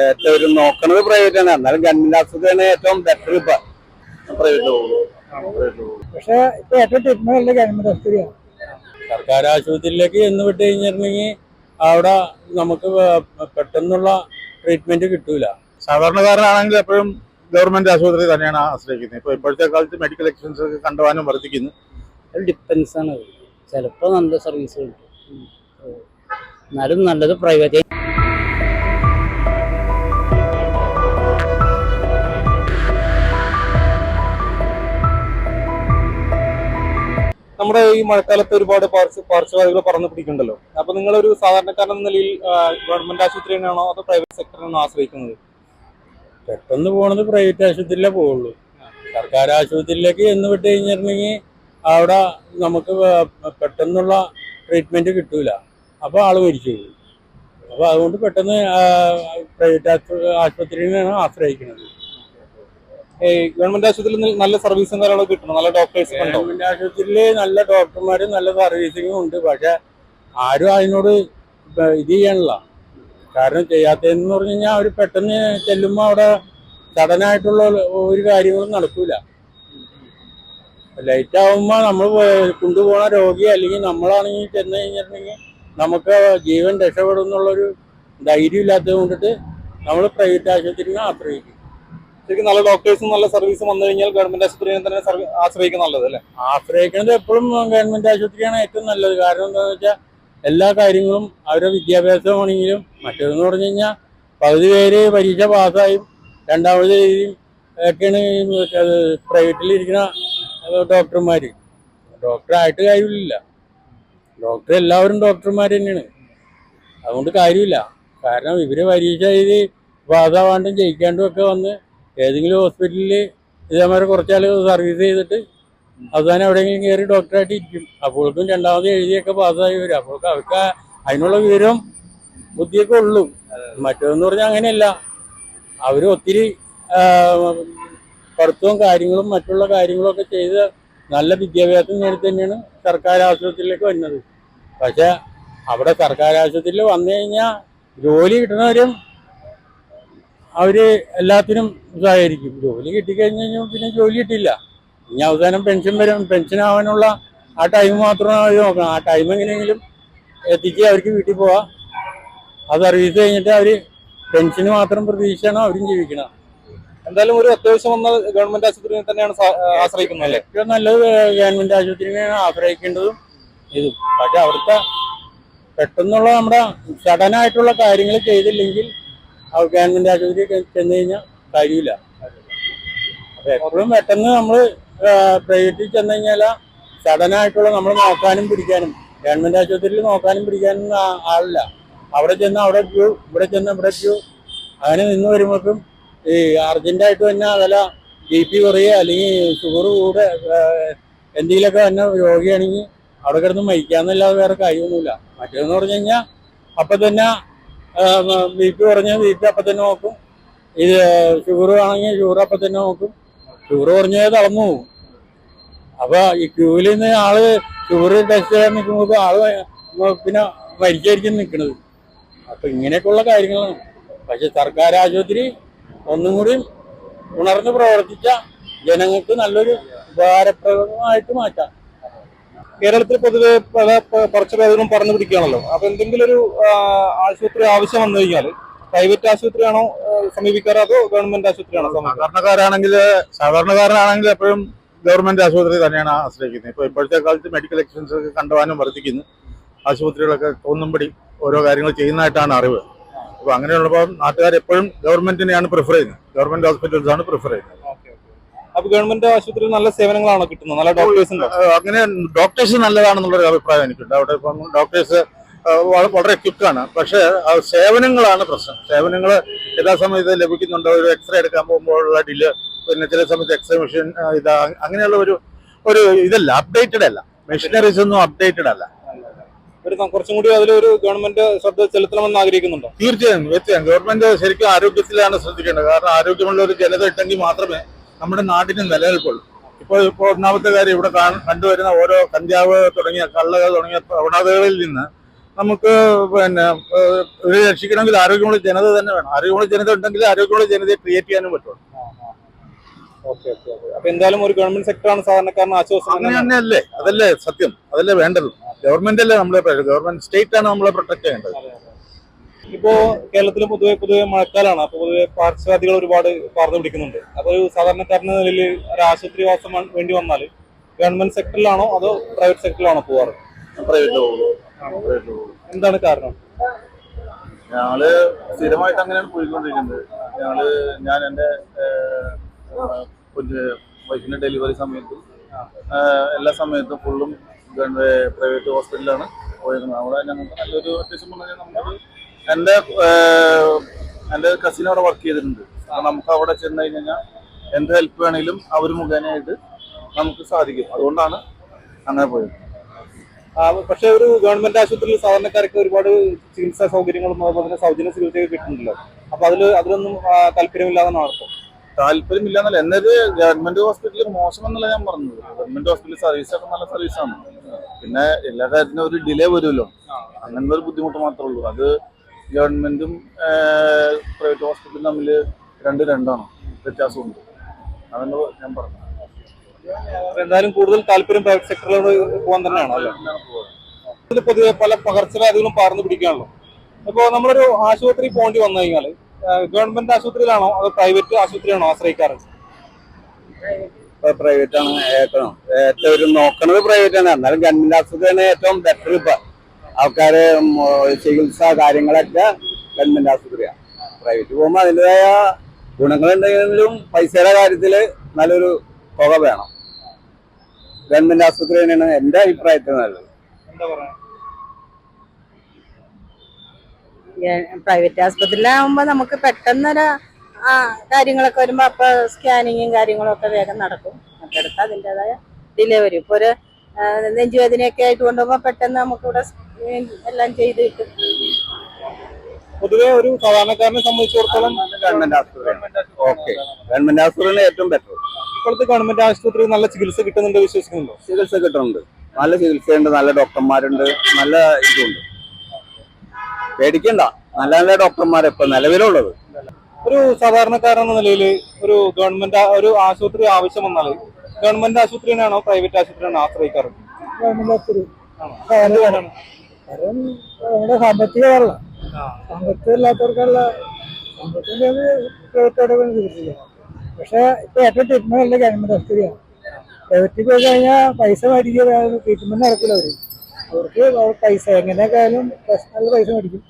ഏറ്റവും നോക്കണത് പ്രൈവറ്റ് ആണ്. എന്നാലും ഗവൺമെന്റ് ആശുപത്രിയാണ് ഏറ്റവും ബെറ്റർ ഇപ്പൊ. പ്രൈവറ്റ് പോകുള്ളൂ പക്ഷേ ഇപ്പൊ ഏറ്റവും ട്രീറ്റ്മെന്റ് ഉള്ളത് ഗവൺമെന്റ് ആശുപത്രിയാണ് സർക്കാർ ആശുപത്രിയിലേക്ക് എന്ന് വിട്ട് കഴിഞ്ഞിട്ടുണ്ടെങ്കിൽ അവിടെ നമുക്ക് പെട്ടെന്നുള്ള ട്രീറ്റ്മെന്റ് കിട്ടൂല. സാധാരണക്കാരനാണെങ്കിൽ എപ്പോഴും ഗവൺമെന്റ് ആശുപത്രി തന്നെയാണ് ആശ്രയിക്കുന്നത്. ഇപ്പൊ ഇപ്പോഴത്തെ കാലത്ത് മെഡിക്കൽ എക്സ്പെൻസ് ഒക്കെ കണ്ടുവാനും വർദ്ധിക്കുന്നു. അത് ഡിപ്പെൻസ് ആണ്. ചിലപ്പോൾ നല്ല സർവീസ് കിട്ടും. എന്നാലും നല്ലത് പ്രൈവറ്റ് നമ്മുടെ ഈ മഴക്കാലത്ത് ഒരുപാട് പാർശ്വ പാർശ്വവാദികൾ പറഞ്ഞു പിടിക്കുന്നുണ്ടല്ലോ. അപ്പൊ നിങ്ങളൊരു സാധാരണക്കാരൻ എന്ന നിലയിൽ ഗവൺമെന്റ് ആശുപത്രി തന്നെയാണോ അതോ പ്രൈവറ്റ് സെക്ടറിനാണോ ആശ്രയിക്കുന്നത്? പെട്ടെന്ന് പോണത് പ്രൈവറ്റ് ആശുപത്രിയിലേ പോവുള്ളൂ. സർക്കാർ ആശുപത്രിയിലേക്ക് എന്ന് വിട്ട് കഴിഞ്ഞിട്ടുണ്ടെങ്കിൽ അവിടെ നമുക്ക് പെട്ടെന്നുള്ള ട്രീറ്റ്മെന്റ് കിട്ടൂല. അപ്പോൾ ആൾ മരിച്ചു പോകും. അപ്പോൾ അതുകൊണ്ട് പെട്ടെന്ന് പ്രൈവറ്റ് ആശുപത്രിയിലാണ് ആശ്രയിക്കുന്നത്. ഗവൺമെന്റ് ആശുപത്രിയിൽ നല്ല സർവീസും കാര്യങ്ങളൊക്കെ കിട്ടണം. നല്ല ഡോക്ടേഴ്സ് ഗവൺമെന്റ് ആശുപത്രിയിൽ നല്ല ഡോക്ടർമാരും നല്ല സർവീസിങ്ങും ഉണ്ട്. പക്ഷെ ആരും അതിനോട് ഇത് ചെയ്യണില്ല കാരണം ചെയ്യാത്തതെന്ന് പറഞ്ഞു കഴിഞ്ഞാൽ അവർ പെട്ടെന്ന് ചെല്ലുമ്പോൾ അവിടെ സഡനായിട്ടുള്ള ഒരു കാര്യങ്ങളും നടക്കൂല. ലൈറ്റ് ആവുമ്പോൾ നമ്മൾ കൊണ്ടുപോകുന്ന രോഗി അല്ലെങ്കിൽ നമ്മളാണെങ്കിൽ ചെന്ന് കഴിഞ്ഞിട്ടുണ്ടെങ്കിൽ നമുക്ക് ജീവൻ രക്ഷപ്പെടും എന്നുള്ളൊരു ധൈര്യം ഇല്ലാത്തത് കൊണ്ടിട്ട് നമ്മൾ പ്രൈവറ്റ് ആശുപത്രിനെ ആശ്രയിക്കും. ശരിക്കും നല്ല ഡോക്ടേഴ്സും നല്ല സർവീസും വന്നു കഴിഞ്ഞാൽ ഗവൺമെന്റ് ആശുപത്രിയെ തന്നെ ആശ്രയിക്കുന്ന നല്ലത് അല്ലേ? ആശ്രയിക്കുന്നത് എപ്പോഴും ഗവൺമെന്റ് ആശുപത്രിയാണ് ഏറ്റവും നല്ലത്. കാരണം എന്താണെന്ന് വെച്ചാൽ എല്ലാ കാര്യങ്ങളും അവരുടെ വിദ്യാഭ്യാസമാണെങ്കിലും മറ്റേതെന്ന് പറഞ്ഞു കഴിഞ്ഞാൽ പകുതി പേര് പരീക്ഷ പാസ്സായും രണ്ടാമത് ഒക്കെയാണ് പ്രൈവറ്റിലിരിക്കുന്ന ഡോക്ടർമാർ ഡോക്ടറായിട്ട് കാര്യമില്ല. ഡോക്ടർ എല്ലാവരും ഡോക്ടർമാർ തന്നെയാണ്. അതുകൊണ്ട് കാര്യമില്ല. കാരണം ഇവർ പരീക്ഷ എഴുതി പാസ്സാവാണ്ടും ജയിക്കാണ്ടും ഒക്കെ വന്ന് ഏതെങ്കിലും ഹോസ്പിറ്റലിൽ ഇതേമാതിരി കുറച്ചാൾ സർവീസ് ചെയ്തിട്ട് അവസാനം എവിടെയെങ്കിലും കയറി ഡോക്ടറായിട്ട് ഇരിക്കും. അപ്പോഴേക്കും രണ്ടാമത് എഴുതിയൊക്കെ പാസ്സായി വരും. അപ്പോഴേക്കും അവർക്ക് അതിനുള്ള വിവരം ബുദ്ധിയൊക്കെ ഉള്ളൂ. മറ്റേതെന്ന് പറഞ്ഞാൽ അങ്ങനെയല്ല. അവർ ഒത്തിരി പഠിത്തവും കാര്യങ്ങളും മറ്റുള്ള കാര്യങ്ങളൊക്കെ ചെയ്ത് നല്ല വിദ്യാഭ്യാസം നേടി തന്നെയാണ് സർക്കാർ ആശുപത്രിയിലേക്ക് വരുന്നത്. പക്ഷേ അവിടെ സർക്കാർ ആശുപത്രിയിൽ വന്നു കഴിഞ്ഞാൽ ജോലി കിട്ടുന്നവരും അവർ എല്ലാത്തിനും ഇതായിരിക്കും. ജോലി കിട്ടിക്കഴിഞ്ഞ് കഴിഞ്ഞാൽ പിന്നെ ജോലി കിട്ടില്ല. ഇനി അവസാനം പെൻഷൻ വരും. പെൻഷൻ ആവാനുള്ള ആ ടൈം മാത്രമാണ് അവർ നോക്കണം. ആ ടൈം എങ്ങനെയെങ്കിലും എത്തിച്ച് അവർക്ക് വീട്ടിൽ പോവാം. ആ സർവീസ് കഴിഞ്ഞിട്ട് അവർ പെൻഷന് മാത്രം പ്രതീക്ഷയാണ് അവരും ജീവിക്കണം? എന്തായാലും ഒരു അത്യാവശ്യം വന്ന ഗവൺമെന്റ് ആശുപത്രിയെ തന്നെയാണ് ആശ്രയിക്കുന്നത് അല്ലേ? ഏറ്റവും നല്ലത് ഗവൺമെന്റ് ആശുപത്രിനെയാണ് ആശ്രയിക്കേണ്ടതും ഇതും. പക്ഷെ അവിടുത്തെ പെട്ടെന്നുള്ള നമ്മുടെ സഡനായിട്ടുള്ള കാര്യങ്ങൾ ചെയ്തില്ലെങ്കിൽ ഗവൺമെന്റ് ആശുപത്രി ചെന്ന് കഴിഞ്ഞാൽ കഴിയില്ല അപ്പൊ എപ്പോഴും പെട്ടെന്ന് നമ്മൾ പ്രൈവറ്റിൽ ചെന്ന് കഴിഞ്ഞാൽ സഡനായിട്ടുള്ള നമ്മൾ നോക്കാനും പിടിക്കാനും ഗവൺമെന്റ് ആശുപത്രിയിൽ നോക്കാനും പിടിക്കാനും ആളില്ല. അവിടെ ചെന്ന് അവിടെ ക്യൂ ഇവിടെ ചെന്ന് ഇവിടെ ക്യൂ. അങ്ങനെ നിന്ന് വരുമ്പോഴേക്കും ഈ അർജന്റായിട്ട് തന്നെ അതല്ല ബി പി കുറയുക അല്ലെങ്കിൽ ഷുഗർ കൂടെ എന്തെങ്കിലുമൊക്കെ തന്നെ രോഗിയാണെങ്കിൽ അവിടെ കിടന്ന് മരിക്കാന്നല്ലാതെ വേറെ കാര്യമൊന്നുമില്ല. മറ്റേതെന്ന് പറഞ്ഞു കഴിഞ്ഞാൽ അപ്പം തന്നെ ബി പി കുറഞ്ഞ ബി പി അപ്പം തന്നെ നോക്കും. ഇത് ഷുഗർ ആണെങ്കിൽ ഷുഗർ അപ്പം തന്നെ നോക്കും. ഷുഗർ കുറഞ്ഞത് തളർന്നു പോകും അപ്പൊ ഈ ക്യൂവിൽ നിന്ന് ആൾ ഷുഗർ ടെസ്റ്റ് ചെയ്യാൻ നിൽക്കുമ്പോൾ ആൾ പിന്നെ മരിച്ചായിരിക്കും നിൽക്കുന്നത് അപ്പൊ ഇങ്ങനെയൊക്കെയുള്ള കാര്യങ്ങളാണ്. പക്ഷെ സർക്കാർ ആശുപത്രി ഒന്നും കൂടി ഉണർന്ന് പ്രവർത്തിച്ച ജനങ്ങൾക്ക് നല്ലൊരു ഉപകാരപ്രദമായിട്ട് മാറ്റാം. കേരളത്തിൽ പൊതുവെ പല പകർച്ചവ്യാധികളും പറഞ്ഞു പിടിക്കുകയാണല്ലോ. അപ്പൊ എന്തെങ്കിലും ഒരു ആശുപത്രി ആവശ്യം വന്നു കഴിഞ്ഞാൽ പ്രൈവറ്റ് ആശുപത്രിയാണോ സമീപിക്കാറ് അതോ ഗവൺമെന്റ് ആശുപത്രിയാണോ സാധാരണക്കാരാണെങ്കിൽ സാധാരണക്കാരനാണെങ്കിൽ എപ്പോഴും ഗവൺമെന്റ് ആശുപത്രി തന്നെയാണ് ആശ്രയിക്കുന്നത്. ഇപ്പൊ ഇപ്പോഴത്തെ കാലത്ത് മെഡിക്കൽ എക്സ്പെൻസ് ഒക്കെ കണ്ടുവാനും വർദ്ധിക്കുന്നു. ആശുപത്രികളൊക്കെ തോന്നുംപടി ഓരോ കാര്യങ്ങൾ ചെയ്യുന്നതായിട്ടാണ് അറിവ്. അപ്പൊ അങ്ങനെയുള്ളപ്പോൾ നാട്ടുകാർ എപ്പോഴും ഗവൺമെന്റിനെയാണ് പ്രിഫർ ചെയ്യുന്നത്. ഗവൺമെന്റ് ഹോസ്പിറ്റൽസാണ് പ്രിഫർ ചെയ്യുന്നത്. അപ്പൊ ഗവൺമെന്റ് ആശുപത്രിയിൽ നല്ല സേവനങ്ങളാണോ കിട്ടുന്നത്? നല്ല ഡോക്ടേഴ്സ് ഉണ്ടോ? അങ്ങനെ ഡോക്ടേഴ്സ് നല്ലതാണെന്നുള്ളൊരു അഭിപ്രായം എനിക്കുണ്ട്. അവിടെ ഇപ്പം ഡോക്ടേഴ്സ് വളരെ ക്യുക്കാണ് പക്ഷേ സേവനങ്ങളാണ് പ്രശ്നം. സേവനങ്ങൾ യഥാസമയത്ത് ലഭിക്കുന്നുണ്ടോ. ഒരു എക്സ്റേ എടുക്കാൻ പോകുമ്പോഴുള്ള ഡിൽ പിന്നെ ചില സമയത്ത് എക്സ്റേ മെഷീൻ ഇതാ അങ്ങനെയുള്ള ഒരു ഒരു ഇതല്ല അപ്ഡേറ്റഡ് അല്ല. മെഷീനറീസ് ഒന്നും അപ്ഡേറ്റഡ് അല്ല. ഒരു കുറച്ചും കൂടി അതിലൊരു ഗവൺമെന്റ് ശ്രദ്ധ ചെലുത്തണമെന്ന് ആഗ്രഹിക്കുന്നുണ്ടോ? തീർച്ചയായും തീർച്ചയായും. ഗവൺമെന്റ് ശരിക്കും ആരോഗ്യത്തിലാണ് ശ്രദ്ധിക്കേണ്ടത്. കാരണം ആരോഗ്യമുള്ള ഒരു ജനത ഇട്ടെങ്കിൽ മാത്രമേ നമ്മുടെ നാടിന് നിലനിൽപ്പുള്ളൂ ഇപ്പോൾ ഇപ്പോൾ ഒന്നാമത്തെ കാര്യം ഇവിടെ കണ്ടുവരുന്ന ഓരോ കഞ്ചാവ് തുടങ്ങിയ കള്ളകൾ തുടങ്ങിയ പ്രവണതകളിൽ നിന്ന് നമുക്ക് പിന്നെ ഇവരെ രക്ഷിക്കണമെങ്കിൽ ആരോഗ്യമുള്ള ജനത തന്നെ വേണം. ആരോഗ്യമുള്ള ജനത ഉണ്ടെങ്കിൽ ആരോഗ്യമുള്ള ജനതയെ ക്രിയേറ്റ് ചെയ്യാനും പറ്റുള്ളൂ. Okay okay okay. അപ്പൊ എന്തായാലും ഒരു ഗവൺമെന്റ് സെക്ടറാണ് സാധാരണക്കാരന് ആശ്വാസം അങ്ങനെ തന്നെയല്ലേ? അതല്ലേ സത്യം. അതല്ലേ വേണ്ടത്. ഗവൺമെന്റ് അല്ലേ നമ്മളെ ഗവൺമെന്റ് സ്റ്റേറ്റ് ആണ് നമ്മളെ പ്രൊട്ടക്ട് ചെയ്യേണ്ടത്. ഇപ്പോ കേരളത്തിൽ പൊതുവെ പൊതുവെ മഴക്കാലാണ്. അപ്പൊ പൊതുവെ പാർശ്വവാദികൾ ഒരുപാട് പറഞ്ഞു പിടിക്കുന്നുണ്ട്. അപ്പൊ ഒരു സാധാരണക്കാരന്റെ നിലയിൽ ഒരു ആശുപത്രി വാസം വേണ്ടി വന്നാൽ ഗവൺമെന്റ് സെക്ടറിലാണോ അതോ പ്രൈവറ്റ് സെക്ടറിലാണോ പോവാറ്? എന്താണ് കാരണം? ഞങ്ങൾ സ്ഥിരമായിട്ട് അങ്ങനെയാണ് പോയിക്കൊണ്ടിരിക്കുന്നത്. ഞങ്ങൾ ഞാൻ എന്റെ വൈഫിന്റെ ഡെലിവറി സമയത്തും എല്ലാ സമയത്തും ഫുള്ളും പ്രൈവറ്റ് ഹോസ്പിറ്റലാണ് പോയിരുന്നത് അവിടെ ഞങ്ങൾക്ക് നല്ലൊരു അത്യാവശ്യം പറഞ്ഞാൽ നമുക്ക് എന്റെ എന്റെ കസിൻ അവിടെ വർക്ക് ചെയ്തിട്ടുണ്ട്. നമുക്ക് അവിടെ ചെന്ന് കഴിഞ്ഞാൽ എന്ത് ഹെൽപ്പ് വേണമെങ്കിലും അവർ മുഖേനയായിട്ട് നമുക്ക് സാധിക്കും. അതുകൊണ്ടാണ് അങ്ങനെ പോയത്. പക്ഷെ ഒരു ഗവൺമെന്റ് ആശുപത്രിയിൽ സാധാരണക്കാർക്ക് ഒരുപാട് ചികിത്സാ സൗകര്യങ്ങളും അതുപോലെ തന്നെ സൗജന്യ ചികിത്സയൊക്കെ കിട്ടുന്നുണ്ടല്ലോ. അപ്പൊ അതിൽ അതിലൊന്നും താല്പര്യമില്ലാതെ അർത്ഥം. താല്പര്യമില്ല എന്നല്ല എന്നത് ഗവൺമെന്റ് ഹോസ്പിറ്റലിൽ മോശം എന്നല്ല ഞാൻ പറഞ്ഞത്. ഗവൺമെന്റ് ഹോസ്പിറ്റൽ സർവീസ് ഒക്കെ നല്ല സർവീസാണ് പിന്നെ എല്ലാ കാര്യത്തിനും ഒരു ഡിലേ വരുമല്ലോ. അങ്ങനത്തെ ഒരു ബുദ്ധിമുട്ട് മാത്രമേ ഉള്ളൂ. അത് ഗവൺമെന്റും പ്രൈവറ്റ് ഹോസ്പിറ്റലും തമ്മിൽ രണ്ട് രണ്ടാണ്? വ്യത്യാസമുണ്ട്. അതെന്ന് ഞാൻ പറഞ്ഞു അപ്പൊ എന്തായാലും കൂടുതൽ താല്പര്യം പ്രൈവറ്റ് സെക്ടറിലോട് പോകാൻ തന്നെയാണ് പൊതുവെ പല പകർച്ചവ്യാധികളും പാർന്നു പിടിക്കുകയാണല്ലോ അപ്പോൾ നമ്മളൊരു ആശുപത്രി പോകേണ്ടി വന്നു കഴിഞ്ഞാൽ ഗവൺമെന്റ് ആശുപത്രിയിലാണോ അതോ പ്രൈവറ്റ് ആശുപത്രിയാണോ ആശ്രയിക്കാറ്? പ്രൈവറ്റ് ആണ് ഏറ്റവും ഏറ്റവും നോക്കണത് പ്രൈവറ്റ് ആണ് എന്നാലും ഗവൺമെന്റ് ആശുപത്രിയാണ് ഏറ്റവും ബെറ്റർ ഇപ്പൊ. ആൾക്കാര് ചികിത്സ കാര്യങ്ങളൊക്കെ ഗവൺമെന്റ് ആശുപത്രിയാണ് പ്രൈവറ്റ് പോകുമ്പോൾ അതിന്റെതായ ഗുണങ്ങളുണ്ടെങ്കിലും പൈസയുടെ കാര്യത്തിൽ നല്ലൊരു തുക വേണം. ഗവൺമെന്റ് ആശുപത്രി തന്നെയാണ് എന്റെ അഭിപ്രായത്തിൽ നല്ലത്. പ്രൈവറ്റ് ആസ്പത്രിയിലാവുമ്പോൾ നമുക്ക് പെട്ടെന്നൊരു ആ, കാര്യങ്ങളൊക്കെ വരുമ്പോൾ അപ്പോൾ സ്കാനിങ്ങും കാര്യങ്ങളും ഒക്കെ വേഗം നടക്കും. മറ്റടുത്ത് അതിന്റെതായ ഡിലേ വരും ഇപ്പോൾ ഒരു നെഞ്ചുവേദനയൊക്കെ ആയിട്ട് കൊണ്ടുപോകുമ്പോൾ പെട്ടെന്ന് നമുക്കിവിടെ എല്ലാം ചെയ്ത് കിട്ടും പൊതുവെ ഒരു സാധാരണക്കാരനെ സംബന്ധിച്ചിടത്തോളം ഗവൺമെന്റ് ആശുപത്രിയാണ്. ഓക്കെ. ഗവൺമെന്റ് ആശുപത്രിയാണ് ഏറ്റവും ബെറ്റർ ഇപ്പോഴത്തെ ഗവൺമെന്റ് ആശുപത്രി നല്ല ചികിത്സ കിട്ടുന്നുണ്ട് വിശ്വസിക്കുന്നുണ്ടോ? ചികിത്സ കിട്ടുന്നുണ്ട്. നല്ല ചികിത്സയുണ്ട് നല്ല ഡോക്ടർമാരുണ്ട് നല്ല ഇതുണ്ട്. പേടിക്കണ്ട. നല്ല നല്ല ഡോക്ടർമാർ ഇപ്പൊ നിലവിലുള്ളത്. ഒരു സാധാരണക്കാരൻ എന്ന നിലയിൽ ഒരു ഗവൺമെന്റ് ഒരു ആശുപത്രി ആവശ്യം വന്നാൽ ഗവൺമെന്റ് ആശുപത്രിയാണോ പ്രൈവറ്റ് ആശുപത്രിയാണോ ആശ്രയിക്കാറ്? ഗവൺമെന്റ് ആശുപത്രി. കാരണം നമ്മുടെ സാമ്പത്തികമല്ല സാമ്പത്തികമില്ലാത്തവർക്കല്ല സാമ്പത്തികം പക്ഷെ ഇപ്പൊ ഏറ്റവും ട്രീറ്റ്മെന്റ് അല്ല ഗവൺമെന്റ് ആശുപത്രിയാണ് പ്രൈവറ്റിൽ പോയി കഴിഞ്ഞാൽ പൈസ മേടിക്കുക ട്രീറ്റ്മെന്റ് നടക്കില്ല അവർ. അവർക്ക് അവർ പൈസ എങ്ങനെയൊക്കെ ആയാലും പൈസ മേടിക്കും.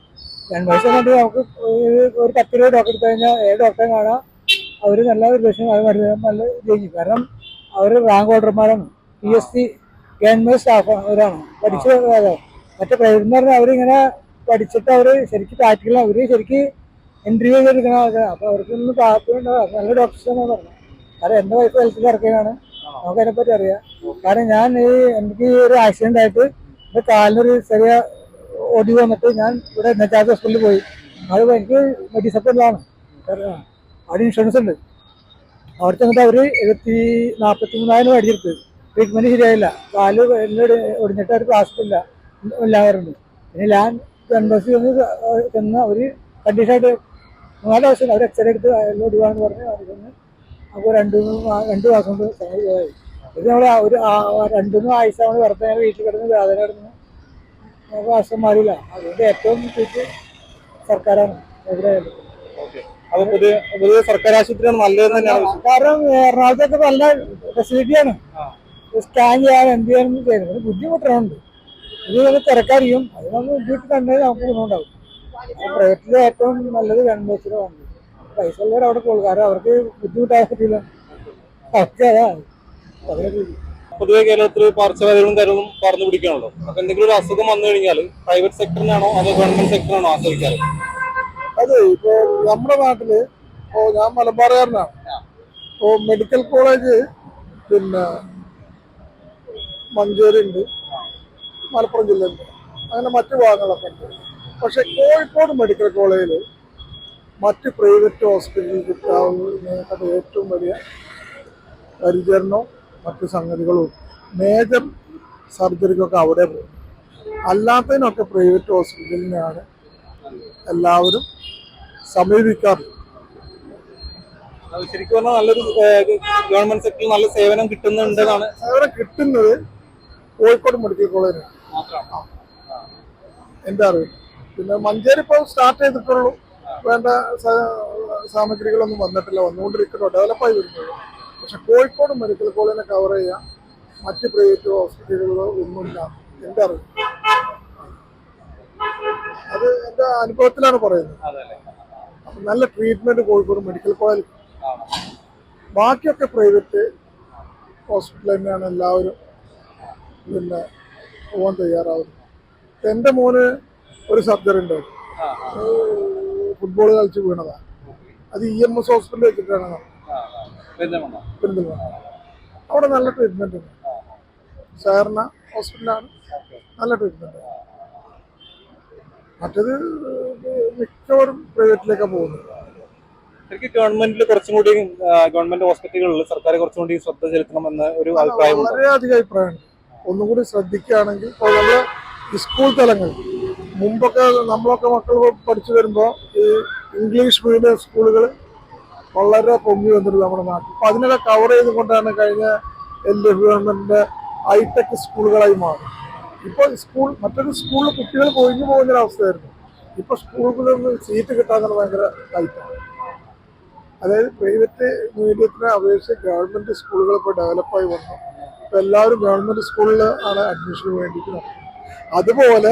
ഗവൺമെന്റ് കൊണ്ട് നമുക്ക് ഒരു- പത്ത് രൂപ ഡോക്ടർ എടുത്തു കഴിഞ്ഞാൽ ഏത് ഡോക്ടറെ കാണാം? അവർ നല്ല ഒരു ലക്ഷം അത് മരുന്ന് നല്ല ജയിക്കും കാരണം അവർ rank ഹോൾഡർമാരാണ് P S C government staff അവരാണ് പഠിച്ച അതെ. മറ്റേ പ്രൈവറ്റ് എന്ന് പറഞ്ഞാൽ അവരിങ്ങനെ പഠിച്ചിട്ട് അവർ ശരിക്കും പ്രാക്ടിക്കൽ അവർ ശരിക്കും ഇന്റർവ്യൂ ചെയ്തെടുക്കണ ആൾക്കാരാണ് അപ്പൊ അവർക്കൊന്നും താല്പര്യം നല്ല ഡോക്ടർ എന്നാ പറഞ്ഞു. കാരണം എന്റെ വൈഫ് ഹെൽത്തിൽ ഇറക്കുകയാണ് നമുക്ക് അതിനെപ്പറ്റി അറിയാം. കാരണം ഞാൻ ഈ എനിക്ക് ഈ ഒരു ആക്സിഡന്റ് ആയിട്ട് എന്റെ കാലിനൊരു ചെറിയ ഒടിവ് വന്നിട്ട് ഞാൻ ഇവിടെ നെറ്റാത്ത ഹോസ്പിറ്റലിൽ പോയി. അത് എനിക്ക് മെഡിസപ്പിലാണ് അവിടെ ഇൻഷുറൻസ് ഉണ്ട്. അവിടെ ചെന്നിട്ട് അവർ എഴുപത്തി നാൽപ്പത്തി മൂന്നായിരം അടിച്ചെടുത്ത്. ട്രീറ്റ്മെന്റ് ശരിയായില്ല. കാൽ എല്ലാം ഒടിഞ്ഞിട്ട് അവർ പ്ലാസ്റ്റില്ല ഇല്ലാറുണ്ട് പിന്നെ ലാൻഡ് എംബസി ഒന്ന് ചെന്ന് അവർ കണ്ടീഷനായിട്ട് മൂന്നാൽ ദിവസം അവർ എക്സ്റേ എടുത്ത് ഒടിവാണെന്ന് പറഞ്ഞ് അവർ ചെന്ന് അപ്പോൾ രണ്ട് രണ്ട് മാസം കൊണ്ട് സമയമായി പോയി ഇത് നമ്മൾ ഒരു ആ- രണ്ട് മൂന്ന് ആഴ്ച നമ്മൾ വെറുതെ ഞാൻ വീട്ടിൽ കിടന്ന് വേദന കിടന്ന് നമുക്ക് അസുഖം മാറിയില്ല. അതുകൊണ്ട് ഏറ്റവും ചീറ്റ് സർക്കാരാണ് എവിടെയായാലും അപ്പൊ പൊതുവെ പൊതുവെ സർക്കാർ ആശുപത്രിയാണ് തന്നെയാണ് കാരണം എറണാകുളത്തൊക്കെ നല്ല ഫെസിലിറ്റിയാണ് സ്കാൻ ചെയ്യാൻ എന്ത് ചെയ്യാനും ചെയ്യുന്നത് ഇത് നല്ല തിരക്കായിരിക്കും. അത് നമ്മൾ വീട്ടിൽ തന്നെ നമുക്ക് ഗുണമുണ്ടാവും പ്രൈവറ്റിൽ ഏറ്റവും നല്ലത് ഗവൺമെന്റിലാണ് പൈസ ഉള്ളവർ അവിടെ പോകും. കാരണം അവർക്ക് ബുദ്ധിമുട്ടായ പറ്റില്ല ഒക്കെ പൊതുവെ കേരളത്തിൽ പാർശ്വവാദികളും കാര്യങ്ങളും പറഞ്ഞു പിടിക്കുകയാണല്ലോ അപ്പൊ എന്തെങ്കിലും ഒരു അസുഖം വന്നു കഴിഞ്ഞാൽ പ്രൈവറ്റ് സെക്ടറിനാണോ അതോ ഗവൺമെന്റ് സെക്ടറിനാണോ ആശ്രയിക്കാറ്? അതെ ഇപ്പൊ നമ്മുടെ നാട്ടിൽ ഇപ്പോ ഞാൻ മലബാറുകാരനാണ്. ഇപ്പോ മെഡിക്കൽ കോളേജ് പിന്നെ മഞ്ചേരി ഉണ്ട് മലപ്പുറം ജില്ലയിൽ അങ്ങനെ മറ്റു ഭാഗങ്ങളൊക്കെ ഉണ്ട്. പക്ഷെ കോഴിക്കോട് മെഡിക്കൽ കോളേജിൽ മറ്റ് പ്രൈവറ്റ് ഹോസ്പിറ്റലിൽ കിട്ടാവുന്നതിനേക്കാൾ ഏറ്റവും വലിയ പരിചരണവും മറ്റു സംഗതികളും മേജർ സർജറിക്കൊക്കെ അവിടെ പോകും. അല്ലാത്തതിനൊക്കെ പ്രൈവറ്റ് ഹോസ്പിറ്റലിനെയാണ് എല്ലാവരും സമീപിക്കാറ്. ശരിക്കും പറഞ്ഞാൽ നല്ലൊരു ഗവൺമെന്റ് സെക്ടറിൽ നല്ല സേവനം കിട്ടുന്നുണ്ടെന്നാണ് സേവനം കിട്ടുന്നത് കോഴിക്കോട് മെഡിക്കൽ കോളേജിന് എന്റെ അറിവ് പിന്നെ മഞ്ചേരി ഇപ്പോൾ സ്റ്റാർട്ട് ചെയ്തിട്ടുള്ളൂ. വേണ്ട സാമഗ്രികളൊന്നും വന്നിട്ടില്ല. വന്നുകൊണ്ടിരിക്കുന്നു. ഡെവലപ്പായി വരുന്നുള്ളൂ. പക്ഷെ കോഴിക്കോട് മെഡിക്കൽ കോളേജിനെ കവർ ചെയ്യാൻ മറ്റ് പ്രൈവറ്റ് ഹോസ്പിറ്റലുകളോ ഒന്നുമില്ല. എന്റെ അറിവ് അത് എന്റെ അനുഭവത്തിലാണ് പറയുന്നത്. അപ്പൊ നല്ല ട്രീറ്റ്മെന്റ് കോഴിക്കോട് മെഡിക്കൽ കോളേജിൽ ബാക്കിയൊക്കെ പ്രൈവറ്റ് ഹോസ്പിറ്റൽ തന്നെയാണ് എല്ലാവരും. പിന്നെ പോകാൻ തയ്യാറാവുന്നു. എന്റെ എന്റെ മോന് ഒരു സർജറി ഉണ്ടായിരുന്നു. ഫുട്ബോൾ കളിച്ച് വീണതാ. അത് ഇ എം എസ് ഹോസ്പിറ്റലിൽ വെച്ചിട്ടാണ്. പെരിന്തൽമണ്ണ. അവിടെ നല്ല ട്രീറ്റ്മെന്റ് ഉണ്ട്. സാറിന ഹോസ്പിറ്റലാണ് നല്ല ട്രീറ്റ്മെന്റ് മറ്റേത് മിക്കവരും പ്രൈവറ്റിലേക്കാണ് പോകുന്നത്. ശരിക്കും ഗവൺമെന്റിൽ കുറച്ചും കൂടി ഗവൺമെന്റ് ഹോസ്പിറ്റലുകളിൽ സർക്കാർ കുറച്ചും കൂടി ശ്രദ്ധ ചെലുത്തണമെന്ന് ഒരു അഭിപ്രായമുണ്ട് വളരെയധികം അഭിപ്രായമുണ്ട്. ഒന്നും കൂടി ശ്രദ്ധിക്കുകയാണെങ്കിൽ ഇപ്പോൾ നല്ല സ്കൂൾ തലങ്ങൾ മുമ്പൊക്കെ നമ്മളൊക്കെ മക്കൾ പഠിച്ചു വരുമ്പോൾ ഈ ഇംഗ്ലീഷ് മീഡിയം സ്കൂളുകൾ വളരെ പൊങ്ങി വന്നിട്ട് നമ്മുടെ നാട്ടിൽ. അപ്പൊ അതിനൊക്കെ കവർ ചെയ്തുകൊണ്ടാണ് കഴിഞ്ഞ എൽ ഡി എഫ് ഗവൺമെന്റിന്റെ ഹൈടെക് സ്കൂളുകളായി മാറി ഇപ്പോൾ സ്കൂൾ മറ്റൊരു സ്കൂളിൽ കുട്ടികൾ കൊഴിഞ്ഞു പോകുന്ന അവസ്ഥയായിരുന്നു. ഇപ്പൊ സ്കൂളുകളിൽ സീറ്റ് കിട്ടാൻ ഭയങ്കര ടൈറ്റാണ് അതായത് പ്രൈവറ്റ് മീഡിയത്തിനെ അപേക്ഷിച്ച് ഗവൺമെന്റ് സ്കൂളുകൾ ഇപ്പോൾ ഡെവലപ്പായി വന്നു. ഇപ്പൊ എല്ലാവരും ഗവൺമെന്റ് സ്കൂളിൽ ആണ് അഡ്മിഷന് വേണ്ടിയിട്ട് അതുപോലെ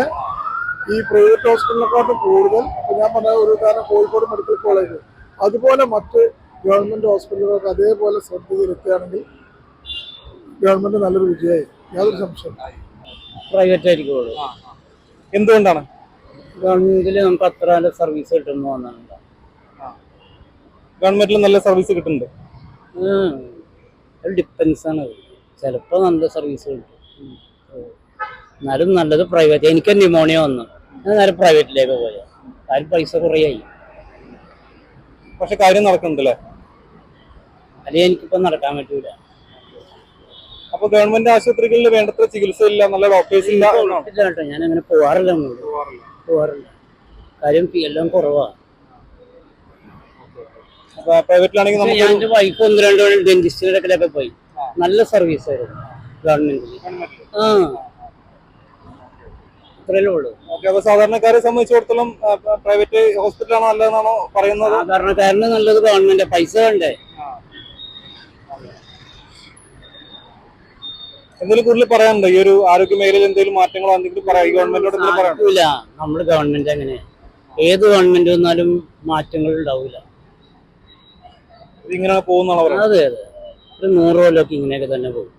ഈ പ്രൈവറ്റ് ഹോസ്പിറ്റലിനെക്കാട്ടും കൂടുതൽ ഇപ്പൊ ഞാൻ പറഞ്ഞ ഒരു കാരണം കോഴിക്കോട് മെഡിക്കൽ കോളേജ് അതുപോലെ മറ്റ് ഗവൺമെന്റ് ഹോസ്പിറ്റലുകൾക്ക് അതേപോലെ ശ്രദ്ധ ചെലുത്തുകയാണെങ്കിൽ ഗവൺമെന്റ് നല്ലൊരു വിജയമായി. യാതൊരു സംശയം പ്രൈവറ്റ് ആയിരിക്കും എന്തുകൊണ്ടാണ്? ഗവൺമെന്റിൽ നമുക്ക് അത്ര നല്ല സർവീസ് കിട്ടുന്നു എന്നാണ്. ഗവൺമെന്റിൽ നല്ല സർവീസ് കിട്ടുന്നുണ്ട്. ഡിപ്പെൻസ് ആണ്. ചിലപ്പോൾ നല്ല സർവീസ് കിട്ടും. എന്നാലും നല്ലത് പ്രൈവറ്റ് എനിക്ക് ന്യൂമോണിയ വന്നു. ഞാൻ നേരെ പ്രൈവറ്റിലേക്ക് പോയത് അതിൽ പൈസ കുറയായി. പക്ഷെ കാര്യം നടക്കുന്നുണ്ടല്ലേ? അല്ലെങ്കിൽ എനിക്കിപ്പോൾ നടക്കാൻ പറ്റൂല. അപ്പൊ ഗവൺമെന്റ് ആശുപത്രികളിൽ വേണ്ടത്ര ചികിത്സ ഇല്ല നല്ല ഡോക്ടേഴ്സ് ഇല്ല? കേട്ടോ. ഞാൻ അങ്ങനെ പോവാറില്ല. പോവാറില്ല. കാര്യം എല്ലാം കുറവാണ് പ്രൈവറ്റിലാണെങ്കിൽ ഞാൻ വൈഫ് ഒന്ന് രണ്ട് ഡെന്റിസ്റ്റുകളൊക്കെ പോയി. നല്ല സർവീസ് ആയിരുന്നു ഗവൺമെന്റ് ആ. ഉള്ളൂ. ഓക്കെ അപ്പൊ സാധാരണക്കാരെ സംബന്ധിച്ചിടത്തോളം പ്രൈവറ്റ് ഹോസ്പിറ്റലാണ് നല്ലതെന്നാണോ പറയുന്നത്? സാധാരണക്കാരന് നല്ലത് ഗവൺമെന്റ് പൈസ വേണ്ടേ? എന്തെങ്കിലും കൂടുതൽ പറയാനുണ്ടോ? ഈ ഒരു ആരോഗ്യ മേഖലയിൽ എന്തെങ്കിലും മാറ്റങ്ങളോ എന്തെങ്കിലും പറയാം? ഗവൺമെന്റിനോട് സാധിക്കൂല നമ്മൾ ഗവൺമെന്റ് അങ്ങനെ ഏത് ഗവൺമെന്റ് വന്നാലും മാറ്റങ്ങൾ ഉണ്ടാവില്ല ഇത് ഇങ്ങനെ പോകുന്നാണോ അതെ അതെ. ഒരു നൂറ് കൊല്ലമൊക്കെ ഇങ്ങനെയൊക്കെ തന്നെ പോകും.